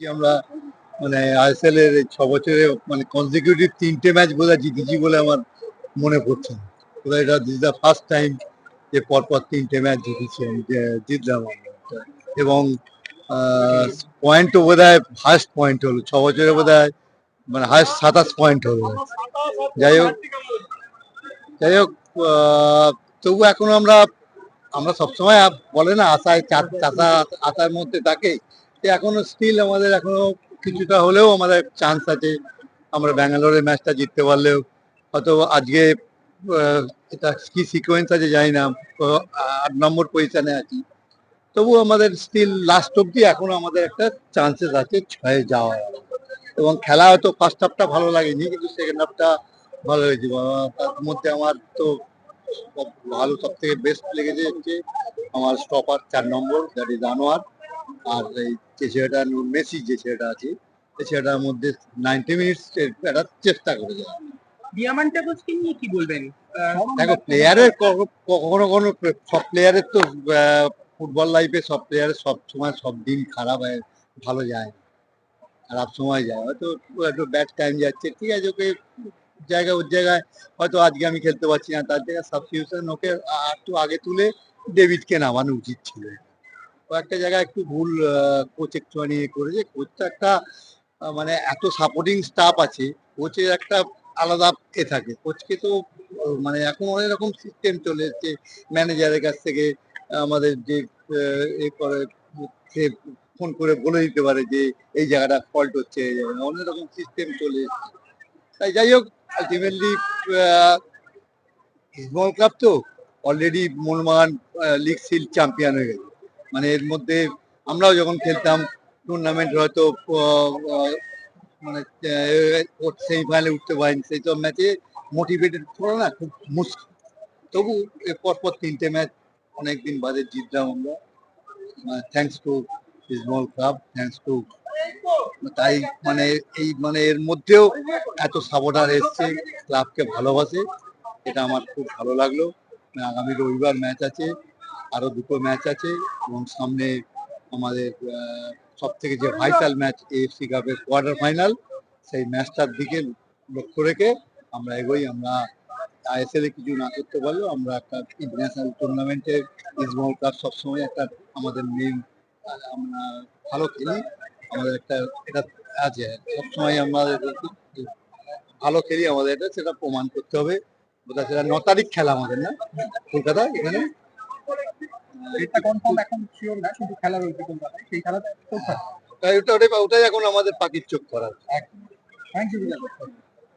আমরা মানে আইএসএল এর ছ বছরে মানে কনজিকিউটিভ তিনটে ম্যাচ বোধহয় জিতেছি বলে আমার মনে পড়ছে বোধহয় এটা দিস দ্য ফার্স্ট টাইম যে পরপর তিনটে ম্যাচ জিতেছি আমি জিতলাম এবং পয়েন্টও বোধ হয় হায়েস্ট পয়েন্ট হলো ছ বছরে বোধ মানে হায়েস্ট সাতাশ পয়েন্ট হলো। যাই হোক যাই হোক তবু এখন আমরা আমরা সবসময় বলে না, আশায় চাষা, আশার মধ্যে থাকে। এখনও স্টিল আমাদের এখনও কিছুটা হলেও আমাদের চান্স আছে আমরা ব্যাঙ্গালোরের ম্যাচটা জিততে পারলেও। হয়তো আজকে এটা কি সিকোয়েন্স আছে জানি না আট নম্বর পজিশনে আছি। তবু আমাদের স্টিল লাস্ট অব্দি এখনও আমাদের একটা চান্সেস আছে ছয়ে যাওয়ার। এবং খেলা হয়তো ফার্স্ট হাফটা ভালো লাগেনি, কিন্তু সেকেন্ড হাফটা ভালো হয়েছে। তার মধ্যে আমার তো ভালো সব থেকে বেস্ট লেগেছে হচ্ছে আমার স্টপার চার নম্বর দ্যাট ইজ আনোয়ার। আর এই যে ছেলেটা মেসি যে ছেলেটা আছে সেই ছেলেটার মধ্যে নাইনটি মিনিটস একটা চেষ্টা করে যায় ডিয়ামান্টা কোচকে নিয়ে কি বলবেন? দেখো প্লেয়ারের কখনো সব প্লেয়ারের তো ফুটবল লাইফে সব প্লেয়ারের সব সময় সব দিন খারাপ হয় ভালো যায় খারাপ সময় যায় হয়তো একটু ব্যাড টাইম যাচ্ছে ঠিক আছে ওকে জায়গা ওর জায়গায় হয়তো আজকে আমি খেলতে পারছি না তার জায়গায় সাবস্টিটিউশন ওকে একটু আগে তুলে ডেভিডকে নামানো উচিত ছিল। ও একটা জায়গায় একটু ভুল কোচ একটুখানি ইয়ে করেছে। কোচটা একটা মানে এত সাপোর্টিং স্টাফ আছে কোচের একটা আলাদা এ থাকে। কোচকে তো মানে এখন অনেক রকম সিস্টেম চলে এসছে। ম্যানেজারের কাছ থেকে, আমাদের যে এ করে, সে ফোন করে বলে দিতে পারে যে, এই জায়গাটা ফল্ট হচ্ছে। অনেক রকম সিস্টেম চলে এসছে। তাই যাই হোক আলটিমেটলি স্মল ক্লাব তো অলরেডি মনমান লিগ সিল চ্যাম্পিয়ন হয়ে গেছে। মানে এর মধ্যে আমরাও যখন খেলতাম টুর্নামেন্ট হয়তো মানে সেমিফাইনালে উঠতে পারিনি। সেই সব ম্যাচে মোটিভেটেড করা না, খুব মুশকিল। তবু এর পর পর তিনটে ম্যাচ অনেকদিন বাদে জিতলাম আমরা। Thanks to small club thanks to তাই মানে এই মানে এর মধ্যেও এত সাপোর্টার এসছে ক্লাবকে ভালোবাসে, এটা আমার খুব ভালো লাগল। আগামী রবিবার ম্যাচ আছে। আরও দুটো ম্যাচ আছে এবং সামনে আমাদের সব থেকে যে ভাইটাল ম্যাচ এএফসি কাপের কোয়ার্টার ফাইনাল সেই ম্যাচটার দিকে লক্ষ্য রেখে আমরা এগোই। আমরা আইএসএল এ কিছু না করতে পারলেও আমরা একটা ইন্টারন্যাশনাল টুর্নামেন্টে ইসমল ক্লাব সবসময় একটা আমাদের মেন আমরা ভালো খেলি। আমাদের একটা এটা আছে, সবসময় আমাদের ভালো খেলি আমাদের এটা, সেটা প্রমাণ করতে হবে। সেটা ন তারিখ খেলা আমাদের না, কলকাতা এখানে। এটা কনফার্ম এখন শিওর না শুধু খেলা রয়েছে কলকাতায় সেই খেলাটা ওটাই ওটাই এখন আমাদের পাখির চোখ করা থ্যাংক ইউ